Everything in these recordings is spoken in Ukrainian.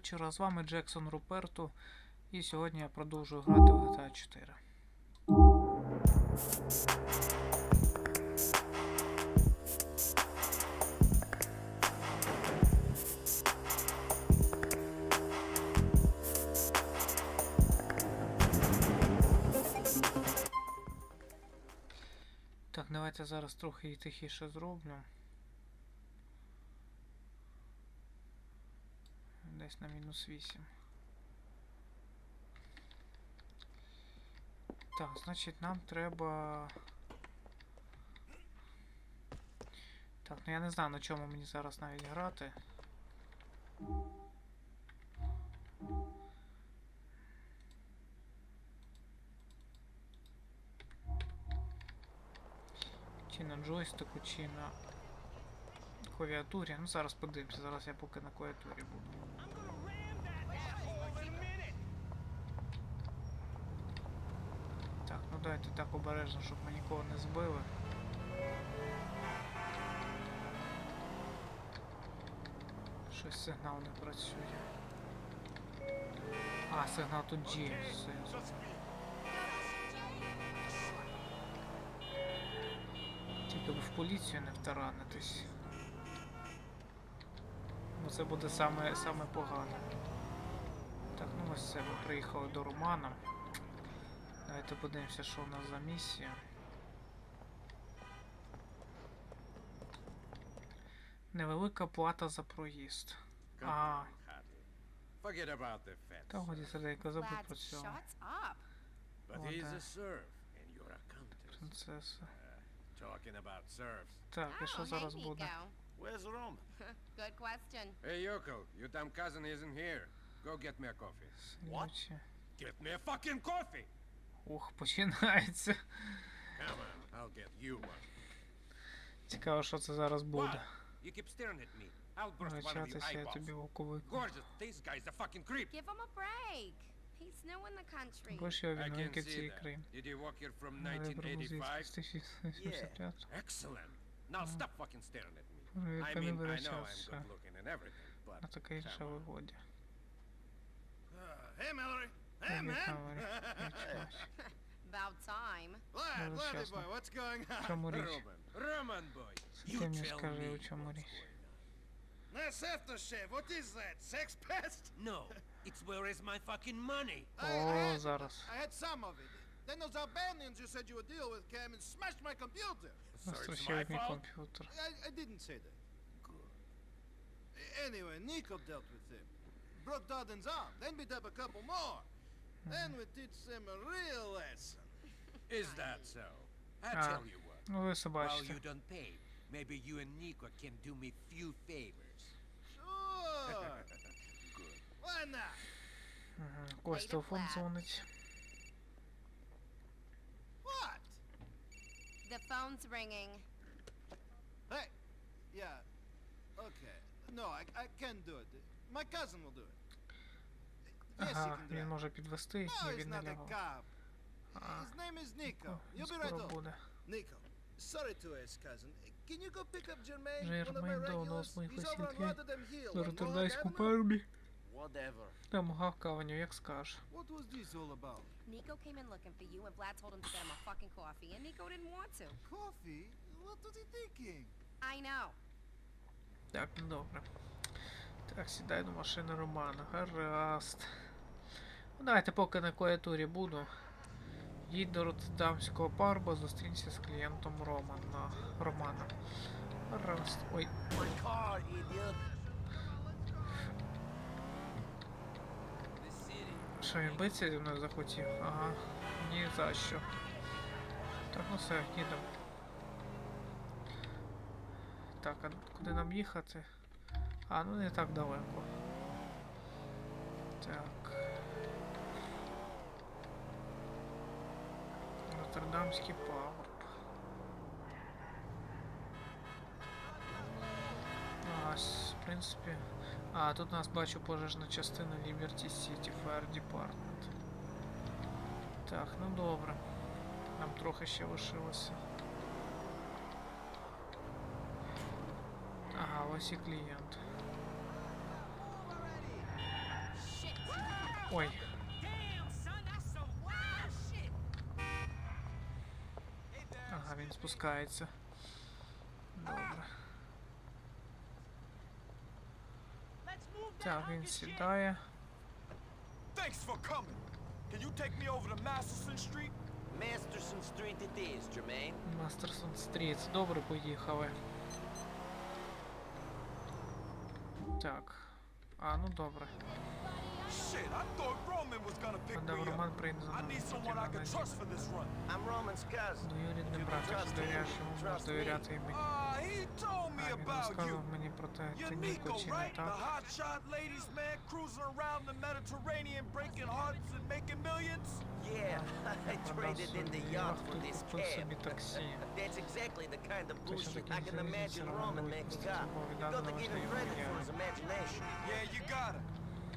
вечора. З вами Джексон Руперто. І сьогодні я продовжую грати в GTA 4. Так, давайте зараз трохи її тихіше зроблю. На мінус 8. Так, значить нам треба. Так, ну я не знаю на чому мені зараз навіть грати. Чи на джойстику, чи на клавіатурі. Ну зараз подивимося, зараз я поки на клавіатурі буду. Так, ну дайте так обережно, щоб ми нікого не збили. Щось сигнал не працює. А, сигнал тут діє. Тільки б в поліцію не втаранитись. Це буде саме, саме погане. Так, ну ось це ми приїхали до Романа. Давайте подивимося, що у нас за місія. Невелика плата за проїзд. Ah. fence. Та годі серденько забудь про цього. But Oh, he's a serf, and you're a countess. Принцеса. Talking about serfs. Так, і що Oh, зараз буде? Where's Roman? Good question. Hey, Yoko, your damn cousin isn't here. Go get me a coffee. Синючі. Get me a fucking coffee! Ух, починається. Цікаво, що це зараз буде. Вибачатися, я тобі eyeballs. око виклю. Gorgeous, this guy's a fucking creep. Give him a break. He's new in the country. Будеш його see цієї. Крим. From Вибрав звідси 1985? 1975. Excellent. Now stop fucking staring at me. I mean, I know I'm good looking and everything, but на таке вигоді. Uh, hey, Mallory. Hey, man! About time. Lad, boy, what's going on? Roman, Roman boy, you tell me what's going on. That's aftershave. What is that? Sex pest? No. It's where is my fucking money? I, I, had, I had some of it. Then those Albanians you said you would deal with came and smashed my computer. Sorry, it's my fault. Computer. I, I didn't say that. Good. Anyway, Nico dealt with him. Broke Darden's arm. Then beat up a couple more. Then we teach them a real lesson. Is that so? I Ah. tell you what. Ну ви все While бачите. you don't pay, maybe you and Nico can do me few favors. Sure. Good. Why not? Мгм. Когось Lady телефон Flat. дзвонить. What? The phone's ringing. Hey, yeah, okay. No, I, I can't do it. My cousin will do it. Ага, він може підвести, ні, він не лягав. А, His name is Nico. You'll be right скоро буде. Nico, sorry to ask, cousin. Can you go pick up Jermaine, one of my regulars? He's over on. Rotterdam Hill. На Роттердайську пармі. Whatever. Там гавкаванню, як скажеш. What was this all about? Nico came in looking for you, and Vlad told him to get him a fucking coffee, and Nico didn't want to. Coffee? What was he thinking? I know. Так, ну добре. Так, сідай до машини Романа. Гаразд. Ну, давайте поки на клавіатурі буду. Їдь до Роттердамського парба, зустрінься з клієнтом Романа. Романа. Гаразд. Ой. Що він биться зі мною захотів? Ага. Ні за що. Так, ну все, їдемо. Так, а куди нам їхати? А, ну не так далеко. Так. Роттердамський пагорб. А, в принципі. А, тут у нас бачу пожежна частина Liberty City Fire Department. Так, ну добре. Нам трохи ще лишилося. Ага, ось і клієнт. Ой. Спускається. Добре. Так, він сідає. Thanks for coming. Can you take me over to Masterson Street? Masterson Street it is, Jermaine. Мастерсон Стріт. Добре, поїхали. Так. А, ну добре. Shit, I thought Roman was gonna pick Гадав, me up. Роман прийде за I нами. need Потім someone I can наді. trust for this run. I'm Roman's cousin. Двоюрідний брат, якщо довіряєш йому, можеш довіряти і мені. Ah, he told me А, він about you. розказував мені про те, You're ти Ніко Nico, чи не right? The так? hotshot ladies man cruising around the Mediterranean, breaking hearts and making millions? Yeah, I Продав traded in the собі yacht яхту, for this купив собі cab. таксі. That's exactly the kind of Точно bullshit такі I can imagine Roman making up. You gotta give him credit for his imagination. Yeah, you got it.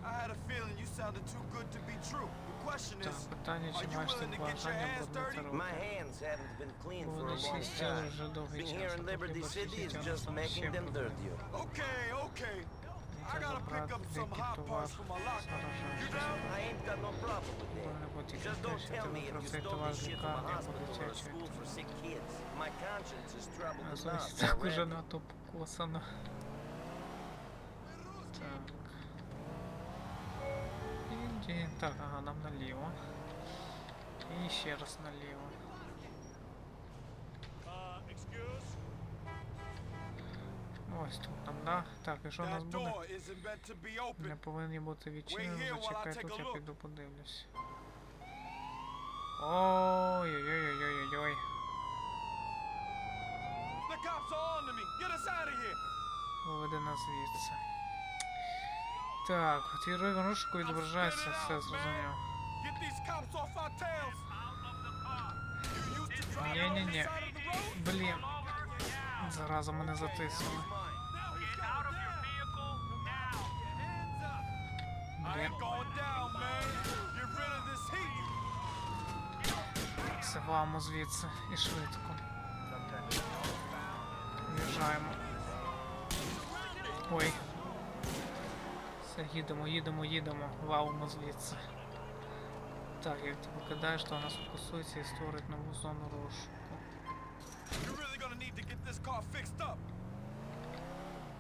I had a feeling you sounded too good to be true. The question is, are you willing to get your hands dirty? My hands haven't been clean for a long time. Being here in Liberty City is just making them dirtier. Okay, okay. I gotta pick up some hot parts for my locker. You down? I ain't got no problem with that. Just don't tell me if you stole this shit from a hospital or a school for sick kids. My conscience is troubled enough. Індін. Так, ага, нам наліво. І ще раз наліво. Ось тут нам, да? Так, і що у нас буде? Не повинні бути відчинені, зачекай тут, я піду подивлюсь. Ой-ой-ой-ой-ой-ой. Виведи нас звідси. Так, в тій розшуку відображається, все зрозумів. Ні-ні-ні. Блін. Зараза мене затиснули. Блін. Все, вамо звідси і швидко. В'їжджаємо. Ой. Все, їдемо, їдемо, їдемо. Валимо звідси. Так, як ти покидаєш, то вона сфокусується і створить нову зону розшуку. Really.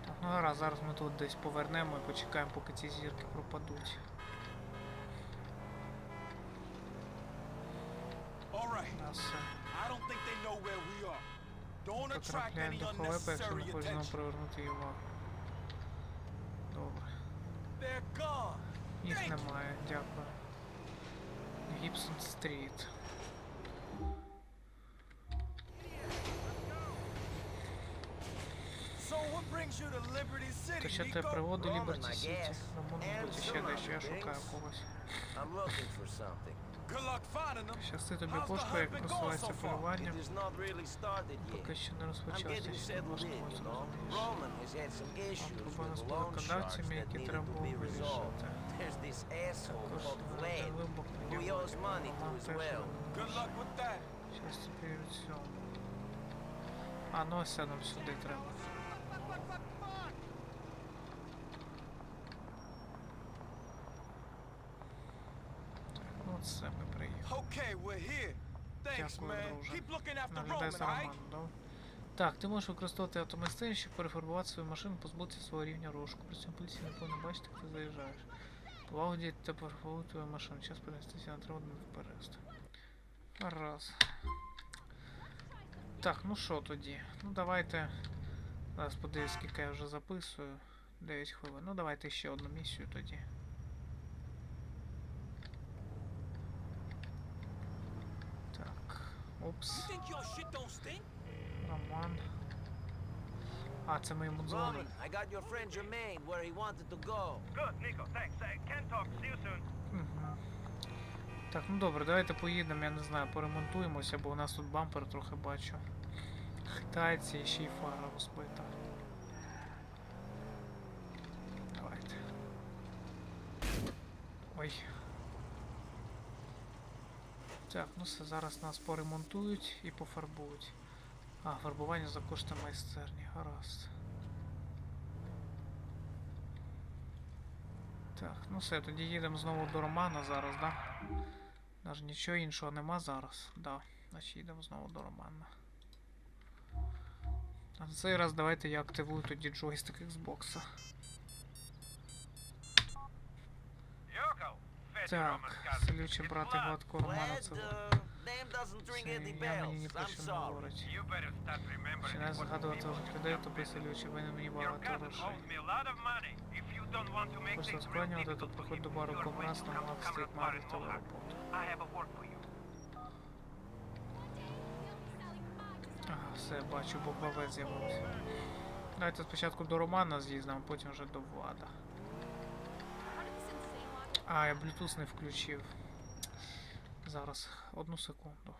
Так, ну гаразд, зараз ми тут десь повернемо і почекаємо, поки ці зірки пропадуть. Потрапляємо до халепи, якщо не хочеш знову привернути її увагу. Добре. They're gone. Їх Thank you. немає, дякую. Гібсон стріт. So what brings you to Liberty City, То що те Nico? приводу Roman, Ліберті I Сіті. guess. Рамон, And мабуть, ще some дещо, я other шукаю things. когось. I'm looking for something. Good luck finding them. Щасти тобі How's the пошуку, hunt як been going просувається so far? полювання. It has not really started Поки yet. що не I'm розпочався, getting ще не settled in, влаштовується, you know. розумієш. Roman has had some issues Проблеми with з the loan sharks податковцями, that які needed треба to було be resolved. вирішити. There's this asshole Також called один Vlad. вибух who he owes money to as well. Good luck with that. Щас тобі від цього. А, ну ось це нам сюди треба. Так, ну це ми приїхали. Okay, we're here. Thanks, Дякую, man. друже. Keep looking after Наглядай Roman, за alright? Романом. Так, ти можеш використовувати автомайстерність, щоб перефарбувати свою машину, позбутися свого рівня розшуку. При цьому поліція не повинна бачити, як ти заїжджаєш. Повагу діти та перефарбувати твою машину. Час перенестися на траву вперед. Раз. Так, ну що тоді? Ну давайте. Зараз подивлюсь, скільки я вже записую. 9 хвилин. Ну давайте ще одну місію тоді. Опс. Роман. А, це ми йому дзвонимо. I got your friend Jermaine where he wanted to go. Good, Nico, thanks. I can talk. See you soon. Мгм. Так, ну добре, давайте поїдемо, я не знаю, поремонтуємося, бо у нас тут бампер трохи бачу. Хитається і ще й фара розбита. Давайте. Ой. Так, ну все, зараз нас поремонтують і пофарбують. А, фарбування за кошти майстерні, гаразд. Так, ну все, тоді їдемо знову до Романа зараз, да? Навіть нічого іншого нема зараз. Да. Значить їдемо знову до Романа. А на цей раз давайте я активую тоді джойстик Xbox. Так, селючі брати гладко Романа це. мені ні про що не говорить. Починаю what згадувати людей, have то been. селючі винен мені багато грошей. Просто things то приходь до бару там на to стоїть Марі та. Ага, все, бачу, бомбовець з'явився. Давайте спочатку до Романа з'їздимо, потім вже до Влада. А, я Bluetooth не включив. Зараз, одну секунду.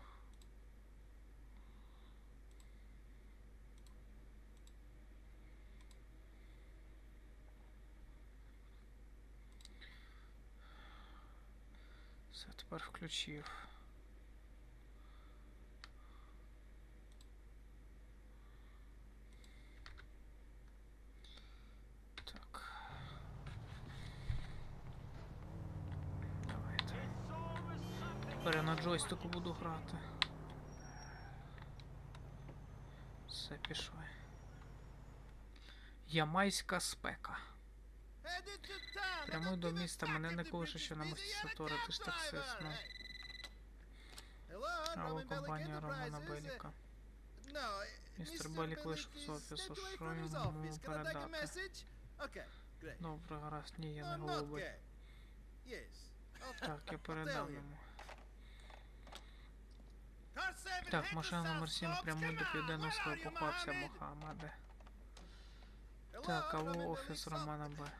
Все, тепер включив. Так. Давайте. Тепер я на джойстику буду грати. Все, пішли. Ямайська спека. Прямуй до міста, мене не колише, що на a Сатори, ти ж таксист, ну. Алло, компанія Романа Беліка. Містер Белік вийшов з офісу, що йому передати? Добре, гаразд, ні, я не голубий. Так, я передам йому. Так, машина номер 7 Slopes. прямує Come до південного? Мохаммеде. Hello, Так, алло, офіс Романа Б.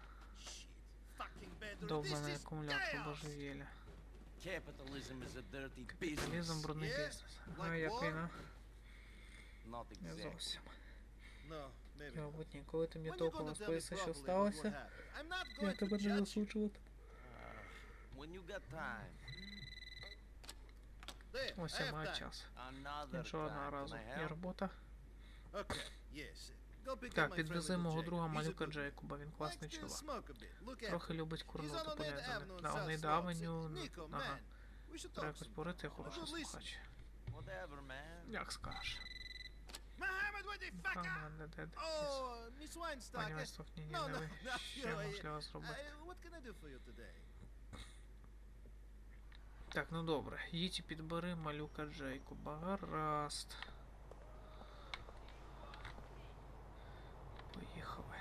Довбаний акумулятор божевілля. Капіталізм брудний бізнес. like Ага, який war? на? Not Не зовсім. Мабуть, ні. Коли ти мені толком розповісти, що сталося, я тебе не засуджувати. When you got time, There, Ось я маю час. Іншого одного разу. Є робота. Так, підвези мого друга малюка. Джейкоба, він класний чувак. Трохи любить курнути in На Онейда. Авеню, ага. Треба talk якось some. порити, хороший слухач. Як скажеш. Oh. Пані uh, Вестов, ні, ні, не ви. you. можливо uh, зробити? uh, What can I do for you today? Так, ну добре. Їдь і підбери малюка Джейкоба. Гаразд. Поїхали.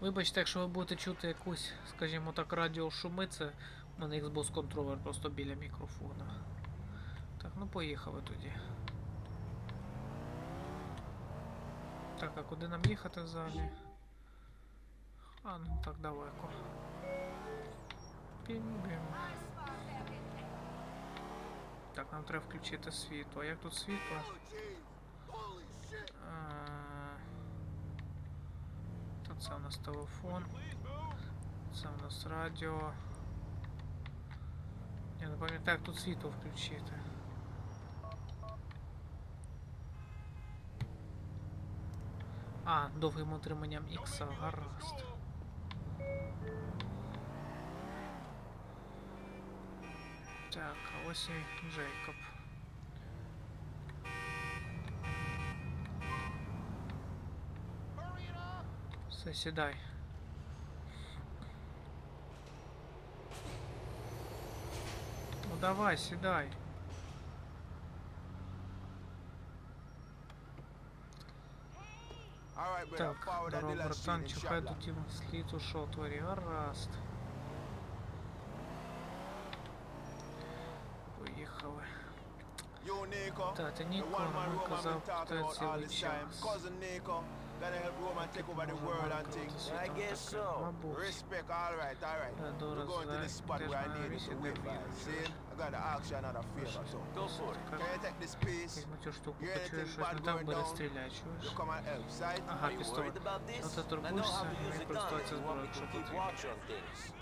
Вибачте, якщо ви будете чути якусь, скажімо так, радіошуми, це у мене Xbox контролер просто біля мікрофона. Так, ну поїхали тоді. Так, а куди нам їхати взагалі? А, ну так далеко. Пім-бім. Так, нам треба включити світло. Як тут світло? Та це у нас телефон. Це у нас радіо. Я не пам'ятаю, як тут світло включити. А, довгим утриманням X, гаразд. Так, ось і Джейкоб. Все, сідай. Ну давай, сідай. Так, здорово, братан, до тім слід у шотворі, гаразд. that Nikon because of that Cousin Nico, that help Roman. I guess so. Respect, alright, alright. We're going to the spot where I need it to win. See? I got to ask you another favor, so. Can you take this piece? You're anything bad going down? You come and help, sight? Are you worried about this? I know how to use to keep watch on things.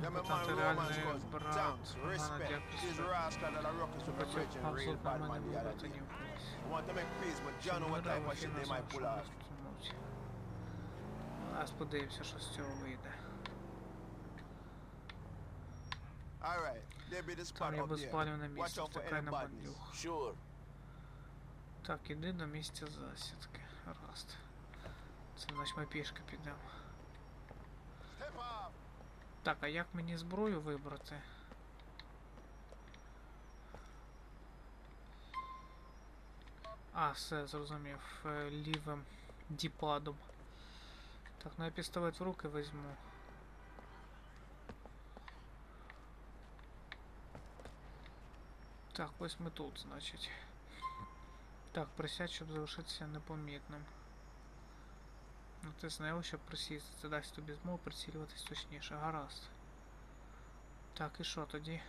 Yeah, my Братан, man ти Roman's реальний cousin. брат. Thanks, Ага, respect. дякую. She's a rascal that I ruckus with my Хотів bridge and real абсолютно bad мене man the other вибрати day. ні в колись. I want to make peace, but John know what type of shit they might pull off. Зараз подивимося, що з цього вийде. Alright, there be the spot Там є up there. безпалівне Watch місце, out for втикай any на badness. бандюг. Sure. Так, іди до місця засідки. Гаразд. Це значить ми пішки підемо. Так, а як мені зброю вибрати? А, все, зрозумів. Е, Лівим діпадом. Так, ну я пістолет в руки візьму. Так, ось ми тут, значить. Так, присядь, щоб залишитися непомітним. Ну ти знав, щоб присісти. Це дасть тобі змогу прицілюватись точніше. Гаразд. Так, і що тоді?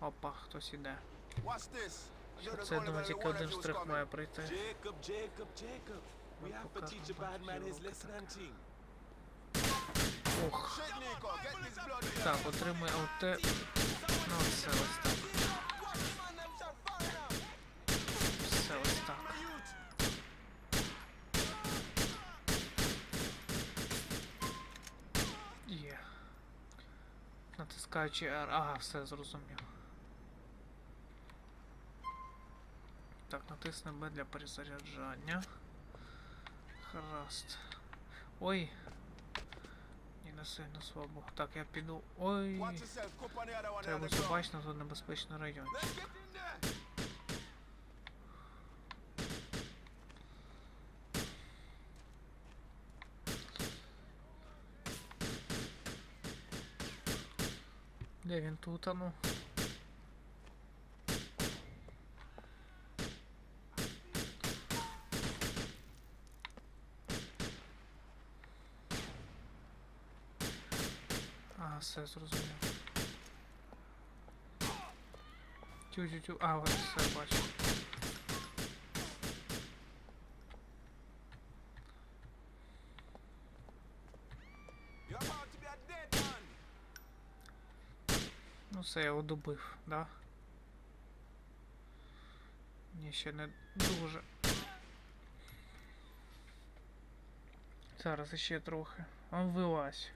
Опа, хтось іде. There's Це, only думаю, тільки один штрих має прийти. Jacob, Jacob, Jacob. We have to teach a bad man his lesson and thing. Ох. Shit, Nico, get this blood here. Так, отримай ЛТ. Ну, все ось так. Все ось так. Є. Натискаючи R. Ага, все зрозумів. Так, натисни B для перезаряджання. Храст. Ой. Ні, не сильно слабо. Так, я піду. Ой. Треба ground. тут небезпечний район. Let's get in there. Де він тут, а ну? Ага, все зрозумів. Тю-тю-тю. А, ось все бачу. You're about to be a dead man. Ну все, я його да? Ні, ще не дуже. Зараз іще трохи. Он вилазь.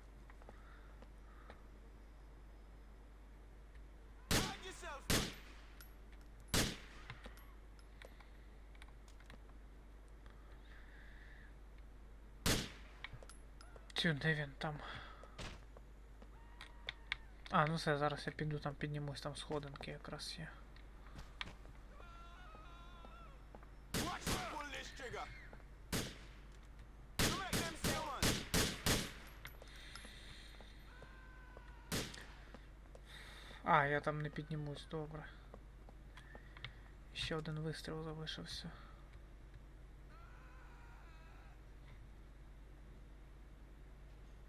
Тю, де він там? А, ну все, зараз я піду там піднімусь, там сходинки якраз є. А, я там не піднімусь, добре. Ще один вистріл залишився.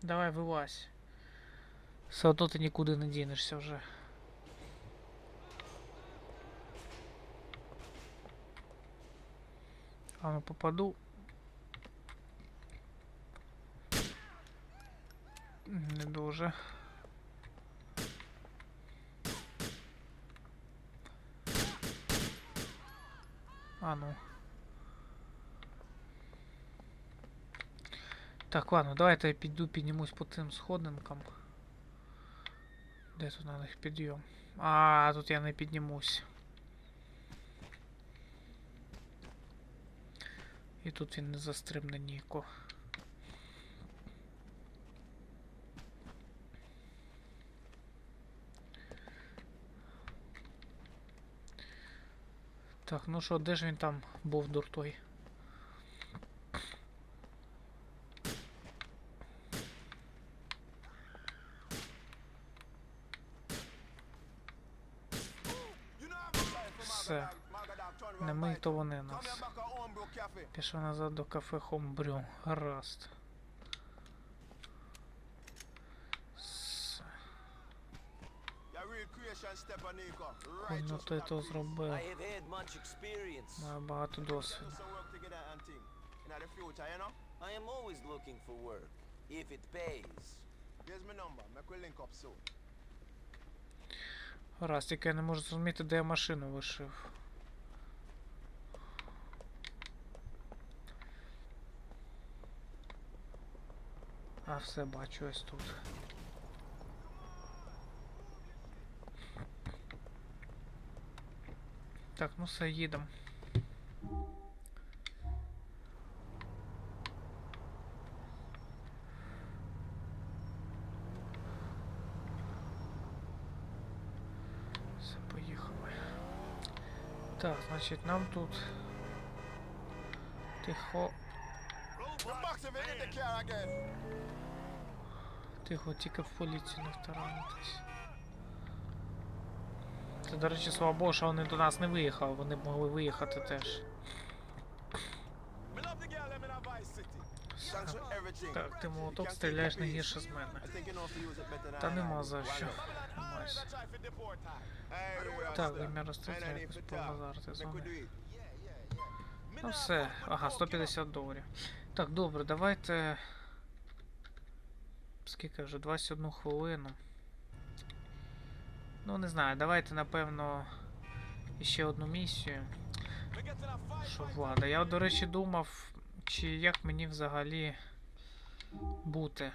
Давай вилазь. Все одно ти нікуди не дінешся вже. А ну попаду. Не дуже. А ну. Так, ладно, давайте я піду піднімусь по цим сходинкам. Де тут на них підйом? А, тут я не піднімусь. І тут він не застрибне Ніко. Так, ну що, де ж він там був дуртой? You know I'm sorry for Все. Не ми, то вони нас. Пішов назад до кафе Хомбрю. Гаразд. Ну Righteous той то зробив. Має багато досвіду. if it pays. Here's my number. Make we link up soon. Раз, тільки я не можу зрозуміти, де я машину вишив. А все бачу ось тут. Так, ну все, їдемо. Все, поїхали. Так, значить, нам тут тихо. Тихо, тільки в поліцію не втаранитись. Це, до речі, слава Богу, що вони до нас не виїхали, вони б могли виїхати теж. Так, ти молоток стріляєш не гірше з мене. Та нема за що. Hey, Так, I розстріляє need якось побазарити з вами. Ну все, ага, 150 доларів. Так, добре, давайте. Скільки вже? 21 хвилину. Ну, не знаю, давайте, напевно, іще одну місію. Що влада? Я, до речі, думав, чи як мені взагалі бути.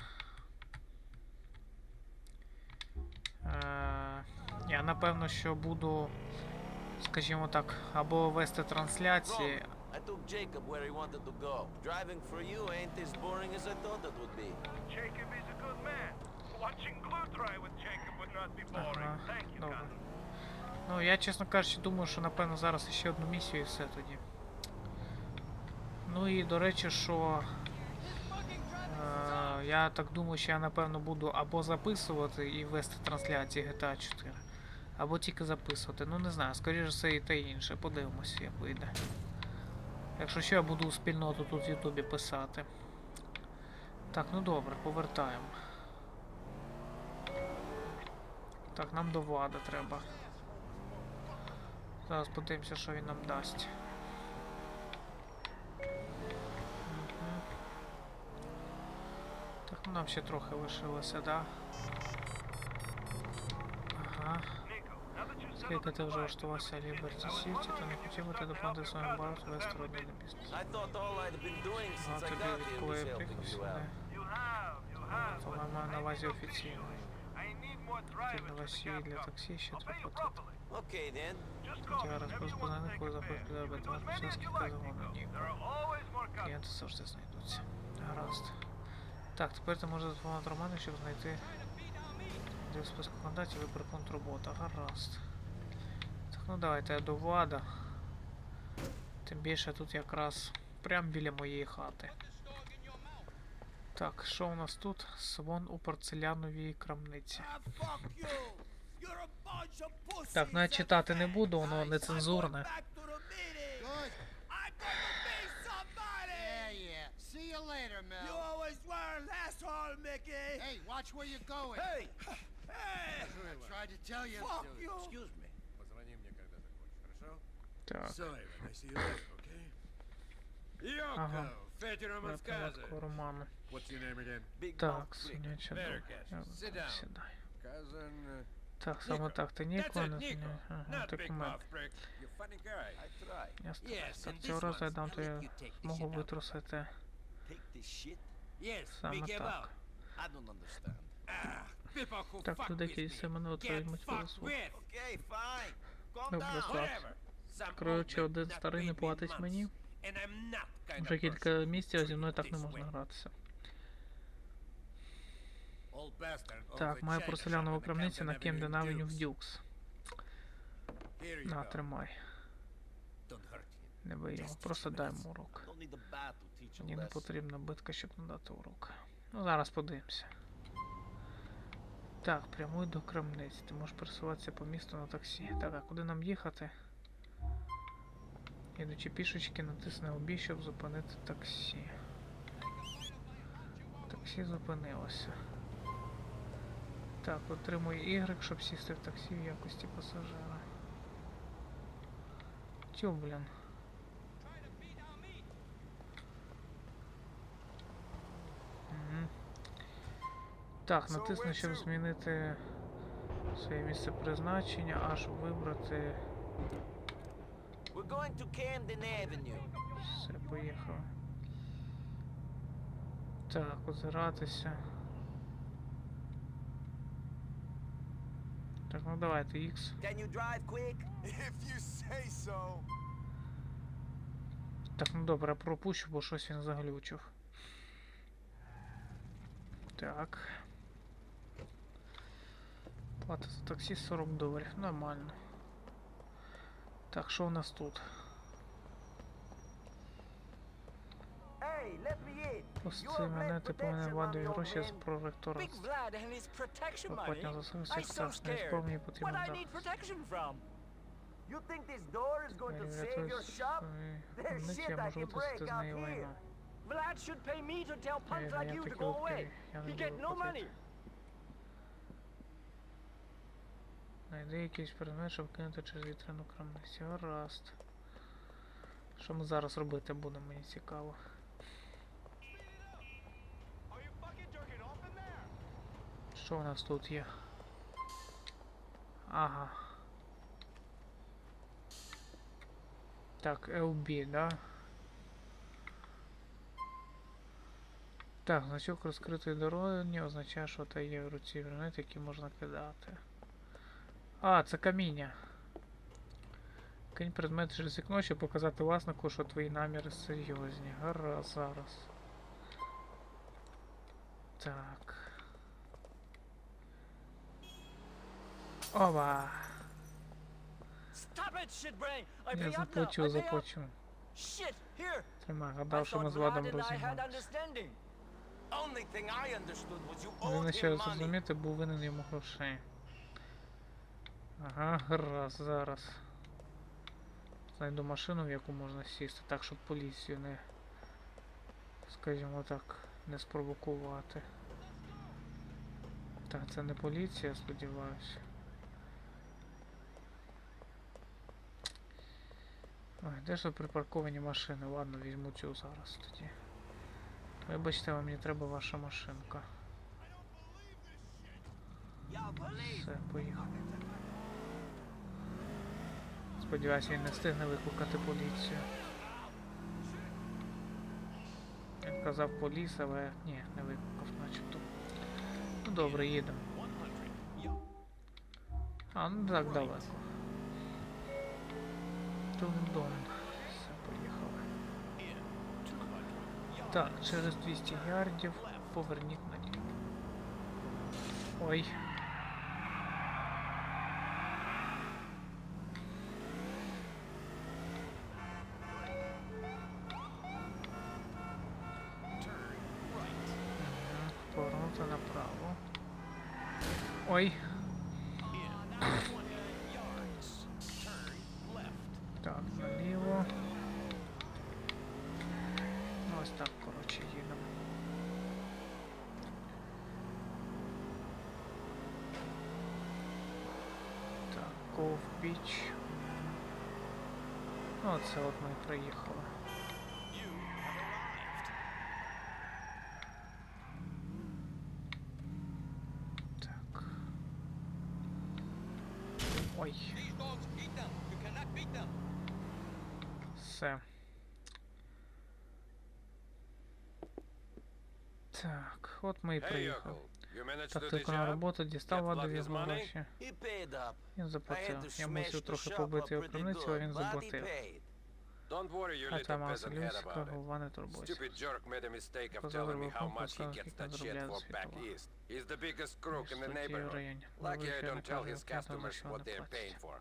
Я напевно, що буду, скажімо так, або вести трансляції, I took Jacob where he wanted to go. Driving for you ain't as boring as I thought it would be. Jacob is a good man. Watching glue dry with Jacob would not be boring. Ага, Thank you, добре. Ну, я, чесно кажучи, думаю, що напевно зараз ще одну місію і все тоді. Ну і до речі, що. Е, я так думаю, що я напевно буду або записувати і вести трансляції GTA 4, або тільки записувати. Ну не знаю, скоріше все і те інше. Подивимося, як вийде. Якщо що, я буду у спільноту тут в Ютубі писати. Так, ну добре, повертаємо. Так, нам до влада треба. Зараз подивимося, що він нам дасть. нам ще трохи лишилося, да? Ага. Nico, now that you've Скільки settled ти the вже fight, влаштувався в Ліберті Сіті, то не хотів би ти допомогти своєму бару вести родинний бізнес. I thought all I'd been doing А since I тобі got here військовий was helping прикус, you не? out. You have, you have. То but маю на I увазі need офіційно. I need more Ти drivers на for the Васі cab для company. таксі ще I'll pay треба you платити. properly. Okay then. Just call me Я whenever you want розпознаю, to коли take a захочеш fare. підробити You can do as many as скільки you like, завгодно, Nico. Ніко. There are always more customers. Клієнти завжди знайдуться. Гаразд. Так, тепер ти можеш допомагати Роману, щоб знайти де в списку кандидатів вибір пункт робота. Гаразд. Так, ну давайте я до влада. Тим більше тут якраз прямо біля моєї хати. Так, що у нас тут? Свон у порцеляновій крамниці. Так, ну я читати не буду, воно нецензурне. Watch where you're going. Hey. Hey. I tried to tell you. Fuck you. Excuse me. Позвони мне, когда закончишь, хорошо? Так, Sorry, I see you later, okay? Yoko, Ага. Федір порядку роману. What's your name again? Big Так, mouth prick. свиняча Very доля. good. Я Sit так, down. Сідай. Cousin, uh, Так, саме Ніко. так, ти That's Ніко, it, не Nico. зміняй. Ага, Not big документ. mouth prick. You funny guy. I try. Ясно. Yes, Так, and цього this разу я one's дам I'll тобі let you take the змогу shit out. витрусити Take this shit. Yes, саме we give так. I don't understand. Ah, Так, with якийсь me Семен get отримать with. Okay, fine. Calm Добре, down. Коротше, один not старий не платить мені. and I'm not kind Вже кілька місяців, а зі мною так не можна гратися. Так, маю the крамниця на Кемден Авеню в. Дюкс. На, тримай. Не бий його, просто дай йому урок. Мені не потрібна битка, щоб надати урок. Ну, зараз подивимося. Так, прямуй до крамниці. Ти можеш пересуватися по місту на таксі. Так, а куди нам їхати? Ідучи пішечки, натисни обій, щоб зупинити таксі. Таксі зупинилося. Так, отримуй Y, щоб сісти в таксі в якості пасажира. Тю, блін. Так, натисни, щоб змінити своє місце призначення, аж вибрати. We're going to Camden Avenue. Все, поїхав. Так, озиратися. Так, ну давайте X. Can you drive quick? If you say so. Так, ну добре, пропущу, бо щось він заглючив. Так. Плата за таксі 40 доларів. Нормально. Так, що у нас тут? Hey, let me in. Пусти You're мене, Vlad ти повинен Protection владою Money гроші over з him. проректорату. Big Vlad and his protection money. Походня за I сервісі so страшно scared. військовий мені What потрібен I дах. need protection from? You think this door is going to save your shop? There's Ниці shit я I можу can break витисти з out неї here. лайно. Vlad should pay me to tell punks Е, like я you to таки go окей. away. Я не He get буду no платити. money. Найди якийсь предмет, щоб кинути через вітрину крамниці. Гаразд. Що ми зараз робити будемо, мені цікаво. Що у нас тут є? Ага. Так, LB, да? Так, значок розкритої дороги не означає, що це є в руці предмет, який можна кидати. А, це каміння. Кинь предмет через вікно, щоб показати власнику, що твої наміри серйозні. Гаразд, зараз. Так. Ова! Я заплачу, заплачу. Тримай, гадав, що ми з Владом you Він ще him раз money. розуміти, був винен йому грошей. Ага, гаразд, зараз. Знайду машину, в яку можна сісти, так, щоб поліцію не, скажімо так, не спровокувати. Так, це не поліція, сподіваюся. Ой, де ж припарковані машини? Ладно, візьму цю зараз тоді. Вибачте, але мені треба ваша машинка. Все, поїхав. Сподіваюсь, він не встигне викликати поліцію. Він казав поліс, але ні, не викликав начебто. Ну добре, їдемо. А, ну так далеко. Дун-дун. Все, поїхали. Так, через 200 ярдів поверніть наліво. Ой. Приїхали. Так. Ой. Все. Так, от ми і приїхали. Так, виконав роботу, дістав ладові гроші. Він заплатив. Я мусив трохи побити його крамницю, а він заплатив. Don't worry your А little peasant head about it. Stupid jerk made a mistake of telling me how much he gets that shit for back east. He's the biggest crook in the neighborhood. Lucky I don't tell his customers what they're paying for.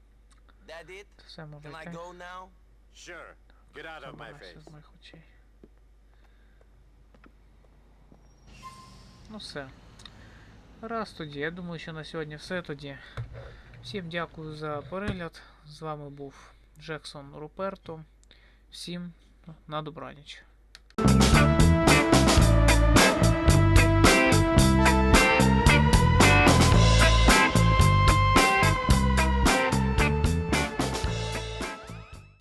That it? Can I go now? Sure. Get out of my face. Ну все. Раз тоді. Я думаю, що на сьогодні все тоді. Всім дякую за перегляд. З вами був Джексон Руперто. Всім на добраніч.